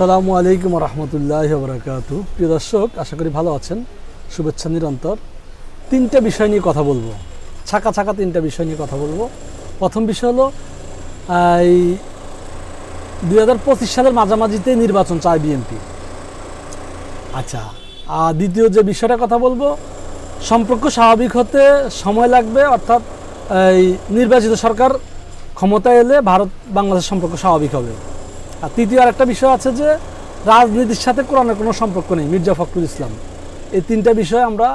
সালামু আলাইকুম রহমতুল্লাহ বরাকাতু। প্রিয় দর্শক, আশা করি ভালো আছেন। শুভেচ্ছা নিরন্তর। তিনটা বিষয় নিয়ে কথা বলব। ছাকা ছাকা তিনটা বিষয় নিয়ে কথা বলব। প্রথম বিষয় হলো এই দুই হাজার পঁচিশ সালের মাঝামাঝিতে নির্বাচন চায় বিএনপি। আচ্ছা আর দ্বিতীয় যে বিষয়টা কথা বলব, সম্পর্ক স্বাভাবিক হতে সময় লাগবে, অর্থাৎ এই নির্বাচিত সরকার ক্ষমতায় এলে ভারত বাংলাদেশ সম্পর্ক স্বাভাবিক হবে। আর তৃতীয় আরেকটা বিষয় আছে যে, রাজনীতির সাথে কোরআনের কোনো সম্পর্ক নেই, মির্জা ফখরুল ইসলাম। এই তিনটা বিষয় আমরা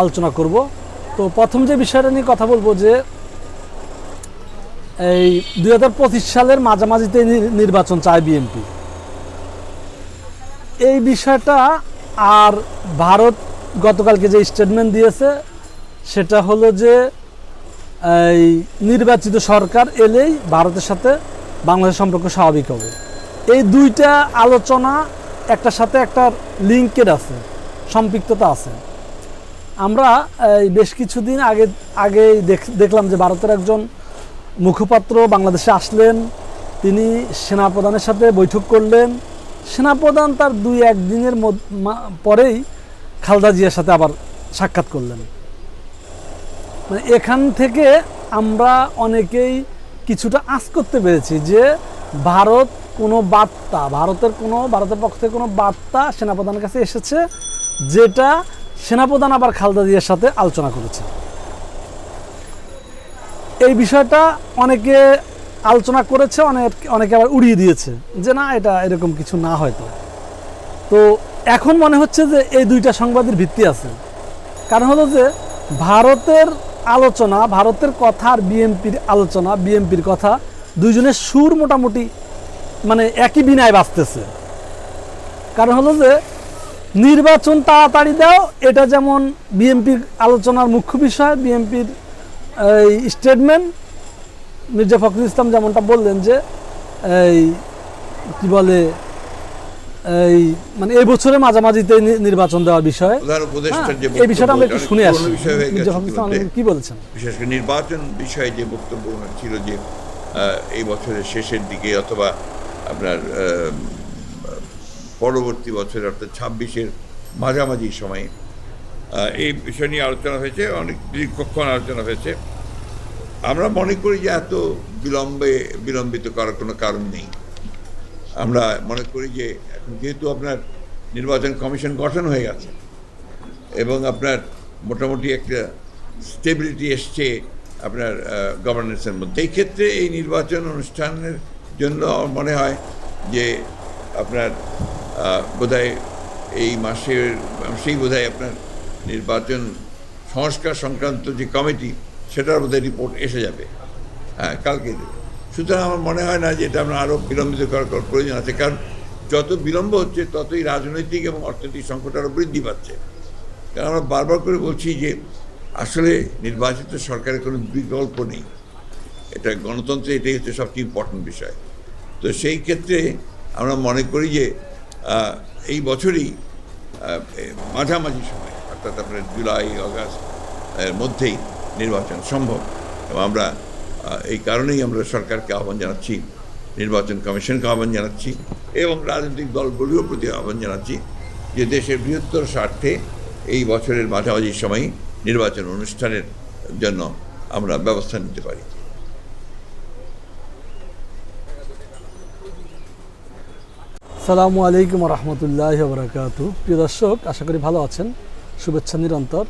আলোচনা করব। তো প্রথম যে বিষয়টা নিয়ে কথা বলব যে, এই দু হাজার পঁচিশ সালের মাঝামাঝিতে নির্বাচন চায় বিএনপি। এই বিষয়টা আর ভারত গতকালকে যে স্টেটমেন্ট দিয়েছে, সেটা হলো যে, এই নির্বাচিত সরকার এলেই ভারতের সাথে বাংলাদেশ সম্পর্ক স্বাভাবিক হবে। এই দুইটা আলোচনা একটার সাথে একটা লিঙ্কের আছে, সম্পৃক্ততা আছে। আমরা, এই বেশ কিছুদিন আগে আগে দেখলাম যে ভারতের একজন মুখপাত্র বাংলাদেশে আসলেন, তিনি সেনাপ্রধানের সাথে বৈঠক করলেন। সেনাপ্রধান তার দুই একদিনের পরেই খালদা জিয়ার সাথে আবার সাক্ষাৎ করলেন। মানে এখান থেকে আমরা অনেকেই কিছুটা আঁচ করতে পেরেছি যে ভারত কোনো বার্তা, ভারতের কোনো, ভারতের পক্ষ থেকে কোনো বার্তা সেনাপ্রধানের কাছে এসেছে যেটা সেনাপ্রধান আবার খালদা জিয়ার সাথে আলোচনা করেছে। এই বিষয়টা অনেকে আলোচনা করেছে, অনেক, অনেকে আবার উড়িয়ে দিয়েছে যে না, এটা এরকম কিছু না হয়তো। তো এখন মনে হচ্ছে যে এই দুইটা সংবাদের ভিত্তি আছে। কারণ হলো যে ভারতের আলোচনা, ভারতের কথা আর বিএনপির আলোচনা, বিএনপির কথা, দুইজনের সুর মোটামুটি মানে একই বিনায় বাঁচতেছে কারণ হলো যে, নির্বাচন তাড়াতাড়ি দাও, এটা যেমন বিএনপির আলোচনার মুখ্য বিষয়, বিএনপির, এই স্টেটমেন্ট মির্জা ফখরুল ইসলাম যেমনটা বললেন যে, এই, কি বলে এই মানে এই বছরের মাঝামাঝিতে নির্বাচন দেওয়ার বিষয়ে। প্রধান উপদেষ্টার যে এই বিষয়টা আমরা একটু শুনে আসি। হয়ে। কি বলেছেন? বিশেষ করে নির্বাচন বিষয়ে যে বক্তব্য ছিল যে এই বছরের শেষের দিকে অথবা আপনার পরবর্তী বছর অর্থাৎ ছাব্বিশের মাঝামাঝি সময়ে এই বিষয় নিয়ে আলোচনা হয়েছে অনেক দীর্ঘক্ষণ আলোচনা হয়েছে। আমরা মনে করি যে এত বিলম্বে বিলম্বিত করার কোনো কারণ নেই। আমরা মনে করি যে এখন যেহেতু আপনার নির্বাচন কমিশন গঠন হয়ে গেছে এবং আপনার মোটামুটি একটা স্টেবিলিটি এসছে আপনার গভর্নেন্সের মধ্যে, এই ক্ষেত্রে এই নির্বাচন অনুষ্ঠানের জন্য মনে হয় যে আপনার বোধহয় এই মাসের মাসেই বোধহয় আপনার নির্বাচন সংস্কার সংক্রান্ত যে কমিটি সেটার বোধহয় রিপোর্ট এসে যাবে হ্যাঁ কালকে দেবে। সুতরাং আমার মনে হয় না যে এটা আমরা আরও বিলম্বিত করার প্রয়োজন আছে। কারণ যত বিলম্ব হচ্ছে, ততই রাজনৈতিক এবং অর্থনৈতিক সংকট আরও বৃদ্ধি পাচ্ছে। কারণ আমরা বারবার করে বলছি যে আসলে নির্বাচিত সরকারের কোনো বিকল্প নেই। এটা গণতন্ত্রে এটাই হচ্ছে সবচেয়ে ইম্পর্টেন্ট বিষয়। তো সেই ক্ষেত্রে আমরা মনে করি যে এই বছরই মাঝামাঝি সময়, অর্থাৎ আপনার জুলাই আগস্ট এর মধ্যেই নির্বাচন সম্ভব। এবং আমরা এই কারণেই আমরা সরকারকে আহ্বান জানাচ্ছি, নির্বাচন কমিশনকে আহ্বান জানাচ্ছি এবং রাজনৈতিক দলগুলির প্রতি আহ্বান জানাচ্ছি যে দেশের বৃহত্তর স্বার্থে এই বছরের মাঝামাঝি সময় নির্বাচন অনুষ্ঠানের জন্য আমরা ব্যবস্থা নিতে পারি। সালামু আলাইকুম রহমতুল্লাহ বরাকাতু প্রিয় দর্শক, আশা করি ভালো আছেন। শুভেচ্ছা নিরন্তর।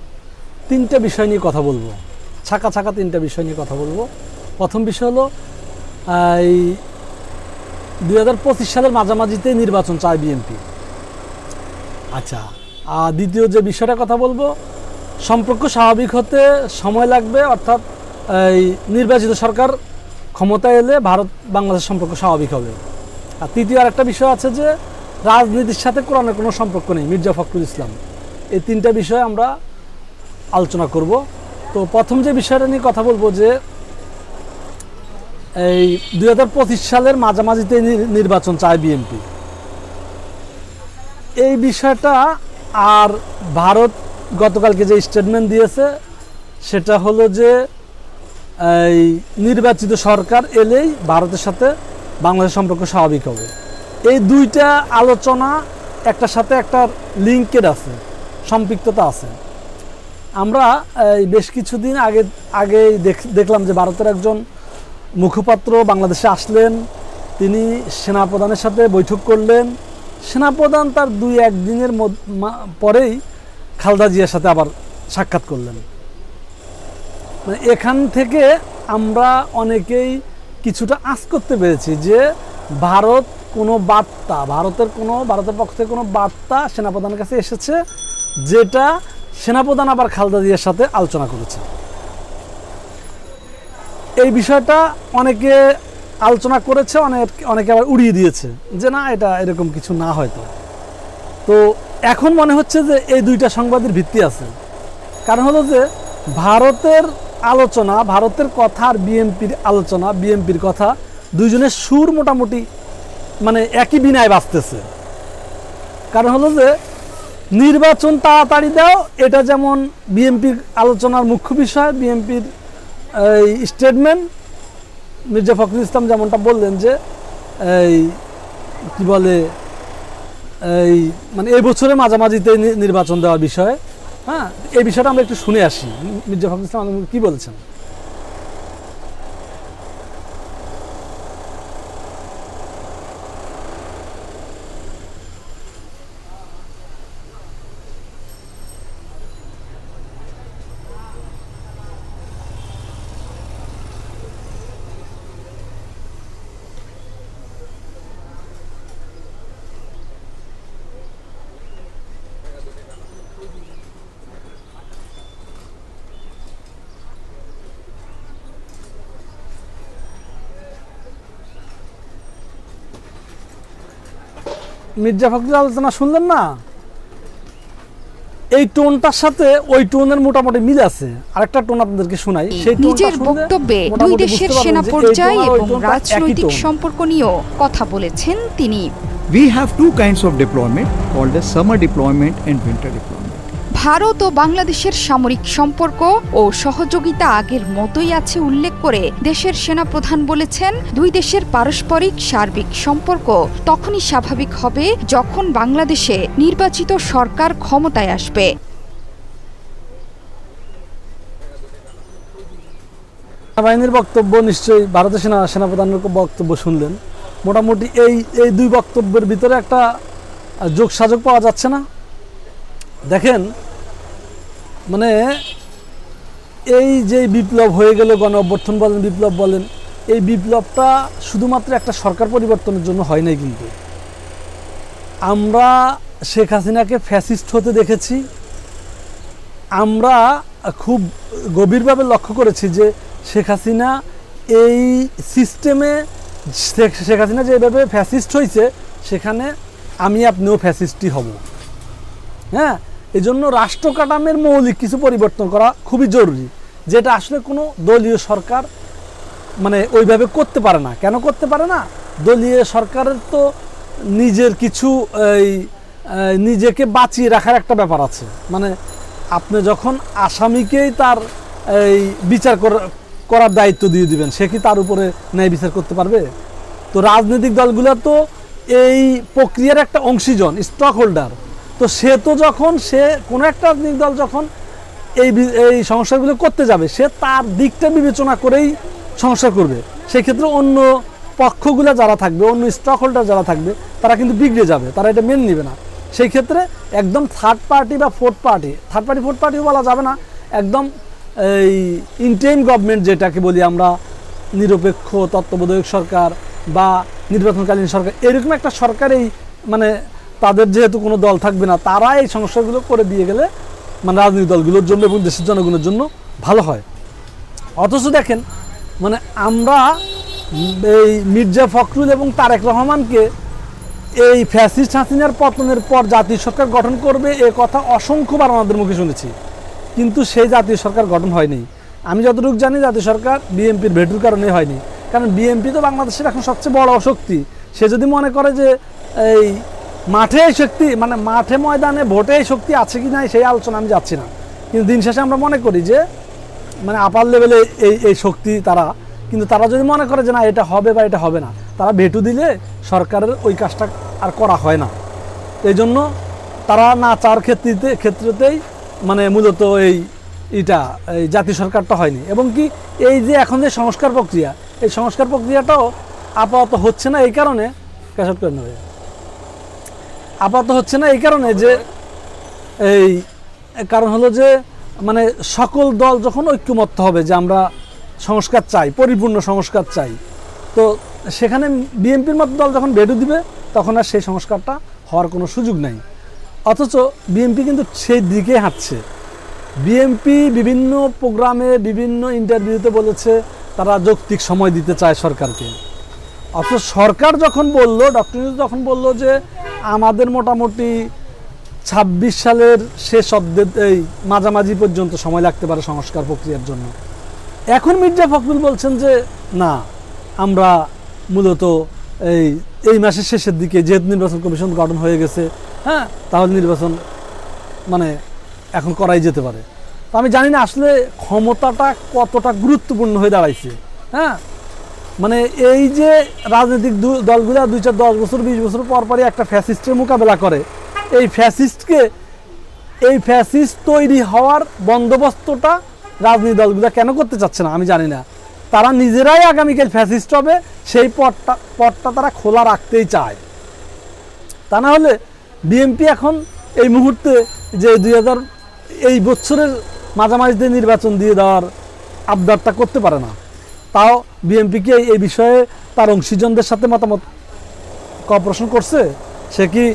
তিনটা বিষয় নিয়ে কথা বলব। ছাকা ছাকা তিনটা বিষয় নিয়ে কথা বলব। প্রথম বিষয় হলো এই দুই হাজার পঁচিশ সালের মাঝামাঝিতে নির্বাচন চায় বিএনপি। আচ্ছা আর দ্বিতীয় যে বিষয়টা কথা বলব, সম্পর্ক স্বাভাবিক হতে সময় লাগবে, অর্থাৎ, এই নির্বাচিত সরকার ক্ষমতায় এলে ভারত বাংলাদেশ সম্পর্ক স্বাভাবিক হবে। আর তৃতীয় আরেকটা বিষয় আছে যে, রাজনীতির সাথে কোরআনের কোনো সম্পর্ক নেই, মির্জা ফখরুল ইসলাম। এই তিনটা বিষয়ে আমরা আলোচনা করব। তো প্রথম যে বিষয়টা নিয়ে কথা বলব যে এই দুই হাজার পঁচিশ সালের মাঝামাঝিতে নির্বাচন চায় বিএনপি। এই বিষয়টা আর ভারত গতকালকে যে স্টেটমেন্ট দিয়েছে, সেটা হলো যে, এই নির্বাচিত সরকার এলেই ভারতের সাথে বাংলাদেশ সম্পর্ক স্বাভাবিক হবে। এই দুইটা আলোচনা একটার সাথে একটা লিঙ্কেড আছে, সম্পৃক্ততা আছে। আমরা, এই বেশ কিছুদিন আগে আগে দেখলাম যে ভারতের একজন মুখপাত্র বাংলাদেশে আসলেন, তিনি সেনাপ্রধানের সাথে বৈঠক করলেন। সেনাপ্রধান তার দুই একদিনের পরেই খালদা জিয়ার সাথে আবার সাক্ষাৎ করলেন। মানে এখান থেকে আমরা অনেকেই কিছুটা আঁচ করতে পেরেছি যে ভারত কোনো বার্তা, ভারতের কোনো, ভারতের পক্ষ থেকে কোনো বার্তা সেনাপ্রধানের কাছে এসেছে, যেটা সেনাপ্রধান আবার খালদা জিয়ার সাথে আলোচনা করেছে। এই বিষয়টা অনেকে আলোচনা করেছে, অনেক, অনেকে আবার উড়িয়ে দিয়েছে যে না, এটা এরকম কিছু না হয়তো। তো এখন মনে হচ্ছে যে এই দুইটা সংবাদের ভিত্তি আছে। কারণ হলো যে ভারতের আলোচনা, ভারতের কথা আর বিএমপির আলোচনা বিএমপির কথা দুইজনের সুর মোটামুটি মানে একই বিনায় বাঁচতেছে কারণ হলো যে নির্বাচন তাড়াতাড়ি দাও, এটা যেমন বিএমপির আলোচনার মুখ্য বিষয় বিএমপির এই স্টেটমেন্ট মির্জা ফখরুল ইসলাম যেমনটা বললেন যে এই কী বলে, এই মানে এই বছরের মাঝামাঝিতে নির্বাচন দেওয়ার বিষয়ে হ্যাঁ এই বিষয়টা আমরা একটু শুনে আসি। মির্জা ফখরুল ইসলাম কি বলেছেন? মির্জা ফখরুল আলোচনা শুনলেন না? এই টোনটার সাথে ওই টোনের মোটামুটি মিল আছে। আরেকটা টোন আপনাদেরকে শোনাই। সেই নিজের বক্তব্যে দুই দেশের সেনা পর্যায়ে এবং রাজনৈতিক সম্পর্ক নিয়েও কথা বলেছেন তিনি। We have two kinds of deployment called as summer deployment and winter deployment. Bharat ও বাংলাদেশের সামরিক সম্পর্ক ও সহযোগিতা আগের মতোই আছে উল্লেখ করে দেশের সেনাপ্রধান বলেছেন, দুই দেশের পারস্পরিক সার্বিক সম্পর্ক তখনই স্বাভাবিক হবে যখন বাংলাদেশে নির্বাচিত সরকার ক্ষমতায় আসবে। সেনাবাহিনীর বক্তব্য নিশ্চয়ই ভারতের সেনা, সেনাপ্রধানের বক্তব্য শুনলেন। মোটামুটি এই এই দুই বক্তব্যের ভিতরে একটা যোগসাযোগ পাওয়া যাচ্ছে না। দেখেন মানে এই যে বিপ্লব হয়ে গেল গণ অভ্যর্থন বলেন, বিপ্লব বলেন, এই বিপ্লবটা শুধুমাত্র একটা সরকার পরিবর্তনের জন্য হয় নাই কিন্তু। আমরা শেখ হাসিনাকে ফ্যাসিস্ট হতে দেখেছি। আমরা খুব গভীরভাবে লক্ষ্য করেছি যে শেখ হাসিনা এই সিস্টেমে, শেখ শেখ হাসিনা যেভাবে ফ্যাসিস্ট হয়েছে, সেখানে আমি আপনিও ফ্যাসিস্টই হব। হ্যাঁ? এই জন্য রাষ্ট্র কাঠামের মৌলিক কিছু পরিবর্তন করা খুবই জরুরি যেটা আসলে কোনো দলীয় সরকার মানে ওইভাবে করতে পারে না। কেন করতে পারে না? দলীয় সরকারের তো নিজের কিছু এই, নিজেকে বাঁচিয়ে রাখার একটা ব্যাপার আছে। মানে আপনি যখন আসামিকেই তার এই বিচার করার দায়িত্ব দিয়ে দিবেন সে কি তার উপরে ন্যায় বিচার করতে পারবে? তো রাজনৈতিক দলগুলো তো এই প্রক্রিয়ার একটা অংশীজন স্টক হোল্ডার তো সে তো যখন, সে কোনো একটা রাজনৈতিক দল যখন এই এই সংস্কারগুলো করতে যাবে, সে তার দিকটা বিবেচনা করেই সংস্কার করবে। সেক্ষেত্রে অন্য পক্ষগুলো যারা থাকবে, অন্য স্টক হোল্ডার যারা থাকবে, তারা কিন্তু বিগড়ে যাবে, তারা এটা মেনে নেবে না। সেই ক্ষেত্রে একদম থার্ড পার্টি বা fourth party third party fourth পার্টিও বলা যাবে না, একদম এই ইন্টেম গভর্নমেন্ট যেটাকে বলি আমরা, নিরপেক্ষ তত্ত্বাবধায়ক সরকার বা নির্বাচনকালীন সরকার, এরকম একটা সরকারেই মানে তাদের যেহেতু কোনো দল থাকবে না, তারা এই সংস্কারগুলো করে দিয়ে গেলে মানে রাজনৈতিক দলগুলোর জন্য এবং দেশের জনগণের জন্য ভালো হয়। অথচ দেখেন মানে আমরা এই মির্জা ফখরুল এবং তারেক রহমানকে এই ফ্যাসিস্ট হাসিনার পতনের পর জাতীয় সরকার গঠন করবে এ কথা অসংখ্যবার আমাদের মুখে শুনেছি। কিন্তু সেই জাতীয় সরকার গঠন হয়নি। আমি যতটুকু জানি জাতীয় সরকার বিএনপির ভেটুর কারণে হয়নি। কারণ বিএনপি তো বাংলাদেশের এখন সবচেয়ে বড় শক্তি। সে যদি মনে করে যে এই মাঠে শক্তি মানে মাঠে ময়দানে ভোটে শক্তি আছে কি নাই সেই আলোচনা আমি যাচ্ছি না। কিন্তু দিন শেষে আমরা মনে করি যে মানে আপার লেভেলে এই এই শক্তি তারা, কিন্তু তারা যদি মনে করে যে না, এটা হবে বা এটা হবে না, তারা ভেটু দিলে সরকারের ওই কাজটা আর করা হয় না। এই জন্য তারা না চার ক্ষেত্রে ক্ষেত্রতেই মানে মূলত এই এটা এই জাতীয় সরকারটা হয়নি। এবং কি এই যে এখন যে সংস্কার প্রক্রিয়া, এই সংস্কার প্রক্রিয়াটাও আপাতত হচ্ছে না এই কারণে। ক্যাশট করে নেবে। আপাতত হচ্ছে না, এই কারণে যে এই কারণ হলো যে মানে সকল দল যখন ঐক্যমত্য হবে যে আমরা সংস্কার চাই, পরিপূর্ণ সংস্কার চাই, তো সেখানে বিএনপির মতো দল যখন বেডু দিবে, তখন আর সেই সংস্কারটা হওয়ার কোনো সুযোগ নাই। অথচ বিএনপি কিন্তু সেই দিকে হাঁটছে। বিএনপি বিভিন্ন প্রোগ্রামে, বিভিন্ন ইন্টারভিউতে বলেছে তারা যৌক্তিক সময় দিতে চায় সরকারকে। অথচ সরকার যখন বলল, ডক্টর যখন বলল যে আমাদের মোটামুটি ছাব্বিশ সালের শেষ অব্দে এই মাঝামাঝি পর্যন্ত সময় লাগতে পারে সংস্কার প্রক্রিয়ার জন্য। এখন মির্জা ফখরুল বলছেন যে, না, আমরা মূলত এই এই মাসের শেষের দিকে যেহেতু নির্বাচন কমিশন গঠন হয়ে গেছে হ্যাঁ তাহলে নির্বাচন মানে এখন করাই যেতে পারে। তো আমি জানি না আসলে ক্ষমতাটা কতটা গুরুত্বপূর্ণ হয়ে দাঁড়াইছে হ্যাঁ মানে এই যে রাজনৈতিক দলগুলা দুই চার দশ বছর, বিশ বছর পর পরই একটা ফ্যাসিস্টের মোকাবেলা করে। এই ফ্যাসিস্টকে, এই ফ্যাসিস্ট তৈরি হওয়ার বন্দোবস্তটা রাজনৈতিক দলগুলো কেন করতে চাচ্ছে না, আমি জানি না। তারা নিজেরাই আগামীকাল ফ্যাসিস্ট হবে, সেই পথটা পথটা তারা খোলা রাখতেই চায়। তা না হলে বিএনপি এখন এই মুহূর্তে যে দুই হাজার, এই বছরের মাঝামাঝিতে নির্বাচন দিয়ে দেওয়ার আবদারটা করতে পারে না। তাও বিএনপি কি এই- বিষয়ে তার অংশীজনদের সাথে মতামত কপারেশন করছে, সে কি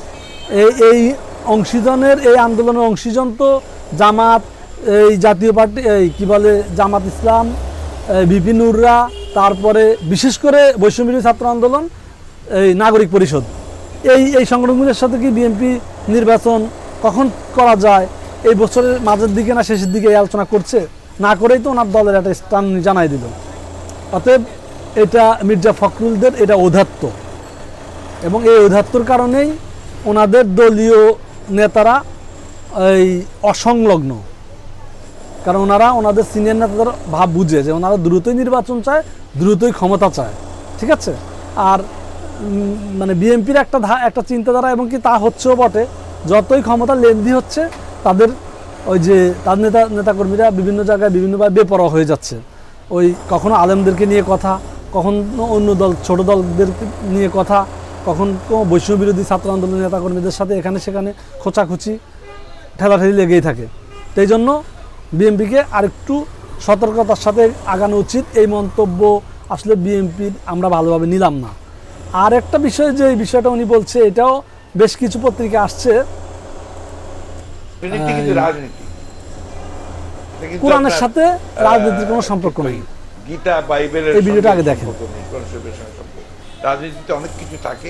এই এই অংশীজনের, এই আন্দোলনের অংশীজন তো জামাত, এই জাতীয় পার্টি, এই কী বলে জামাত ইসলাম বিপি নুররা, তারপরে বিশেষ করে বৈষম্যবিরোধী ছাত্র আন্দোলন, এই নাগরিক পরিষদ। এই এই সংগঠনগুলোর সাথে কি বিএনপি নির্বাচন কখন করা যায়? এই বছরের মাঝের দিকে না শেষের দিকে এই আলোচনা করছে? না করেই তো ওনার দলের একটা স্থান জানাই দিল। অতএব এটা মির্জা ফখরুলদের, এটা ঔধাত্য এবং এই ঔধাত্যর কারণেই ওনাদের দলীয় নেতারা এই অসংলগ্ন। কারণ ওনারা ওনাদের সিনিয়র নেতাদের ভাব বুঝে যে ওনারা দ্রুতই নির্বাচন চায়, দ্রুতই ক্ষমতা চায়। ঠিক আছে? আর মানে বিএনপির একটা ধা- একটা চিন্তাধারা এবং কি তা হচ্ছেও বটে। যতই ক্ষমতা লেন্দি হচ্ছে, তাদের ওই যে তার নেতা, নেতাকর্মীরা বিভিন্ন জায়গায় বিভিন্নভাবে বেপরোয়া হয়ে যাচ্ছে। ওই কখনো আলেমদেরকে নিয়ে কথা কখনো অন্য দল ছোট দলদের নিয়ে কথা কখন বৈষম্য বিরোধী ছাত্র আন্দোলনের নেতাকর্মীদের সাথে এখানে সেখানে খোঁচাখুচি ঠেলাঠেলি লেগেই থাকে। তো এই জন্য বিএনপিকে আরেকটু সতর্কতার সাথে আগানো উচিত। এই মন্তব্য আসলে বিএনপির আমরা ভালোভাবে নিলাম না। আর একটা বিষয় যে এই বিষয়টা উনি বলছে এটাও বেশ কিছু পত্রিকা আসছে। রাজনীতি কিন্তু রাজনীতি এটা কিন্তু কোরআনের সাথে রাজনীতির কোনো সম্পর্ক নেই। গীতা বাইবেলের এই ভিডিওটা আগে দেখেন। রাজনীতিতে অনেক কিছু থাকে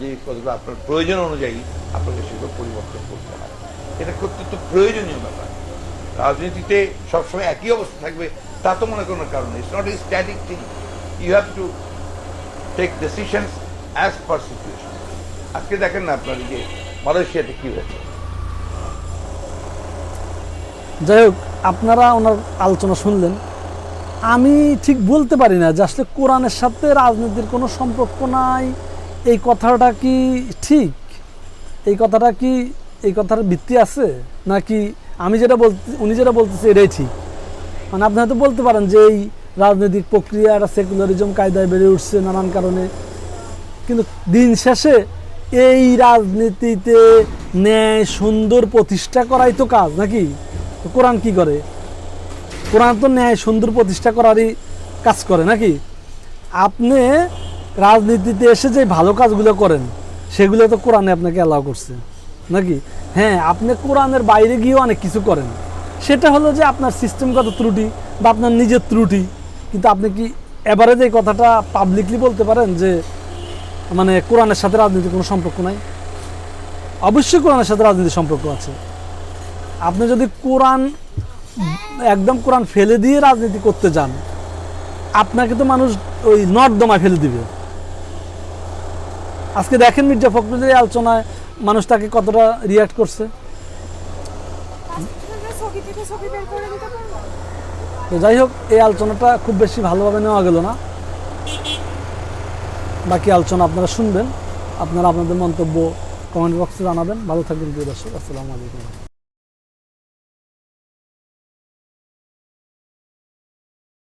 যে কতগুলো আপনার প্রয়োজন অনুযায়ী আপনাকে সেগুলো পরিবর্তন করতে হয়। এটা অত্যন্ত প্রয়োজনীয় ব্যাপার। রাজনীতিতে সবসময় একই অবস্থা থাকবে তা তো মনে কোনো কারণ it's not a static thing you have to take decisions as per situation আজকে দেখেন না আপনার যে মালয়েশিয়াতে কি হয়েছে? যাই হোক আপনারা ওনার আলোচনা শুনলেন। আমি ঠিক বলতে পারি না যে আসলে কোরআনের সাথে রাজনীতির কোনো সম্পর্ক নাই। এই কথাটা কি ঠিক? এই কথাটা কি, এই কথার ভিত্তি আছে? নাকি আমি যেটা বলতে, উনি যেটা বলতেছে এটাই ঠিক? মানে আপনি হয়তো বলতে পারেন যে এই রাজনৈতিক প্রক্রিয়া একটা সেকুলারিজম কায়দায় বেড়ে উঠছে নানান কারণে। কিন্তু দিন শেষে এই রাজনীতিতে ন্যায় সুন্দর প্রতিষ্ঠা করাই তো কাজ, নাকি? তো কোরআন কি করে? কোরআন তো ন্যায় সুন্দর প্রতিষ্ঠা করারই কাজ করে, নাকি? আপনি রাজনীতিতে এসে যে ভালো কাজগুলো করেন, সেগুলো তো কোরআনে আপনাকে অ্যালাউ করছে, নাকি? হ্যাঁ আপনি কোরআনের বাইরে গিয়েও অনেক কিছু করেন। সেটা হলো যে আপনার সিস্টেমগত ত্রুটি বা আপনার নিজের ত্রুটি। কিন্তু আপনি কি এবারে এই কথাটা পাবলিকলি বলতে পারেন যে মানে কোরআনের সাথে রাজনীতির কোনো সম্পর্ক নাই? অবশ্যই কোরআনের সাথে রাজনীতির সম্পর্ক আছে। আপনি যদি কোরআন, একদম কোরআন ফেলে দিয়ে রাজনীতি করতে যান, আপনাকে তো মানুষ ওই নর্দমায় ফেলে দিবে। আজকে দেখেন মির্জা ফখরুলের আলোচনায় মানুষ তাকে কতটা রিয়াক্ট করছে। তো যাই হোক, এই আলোচনাটা খুব বেশি ভালোভাবে নেওয়া গেল না। বাকি আলোচনা আপনারা শুনবেন। আপনারা আপনাদের মন্তব্য কমেন্ট বক্সে জানাবেন। ভালো থাকবেন প্রিয় দর্শক, আসসালামু আলাইকুম।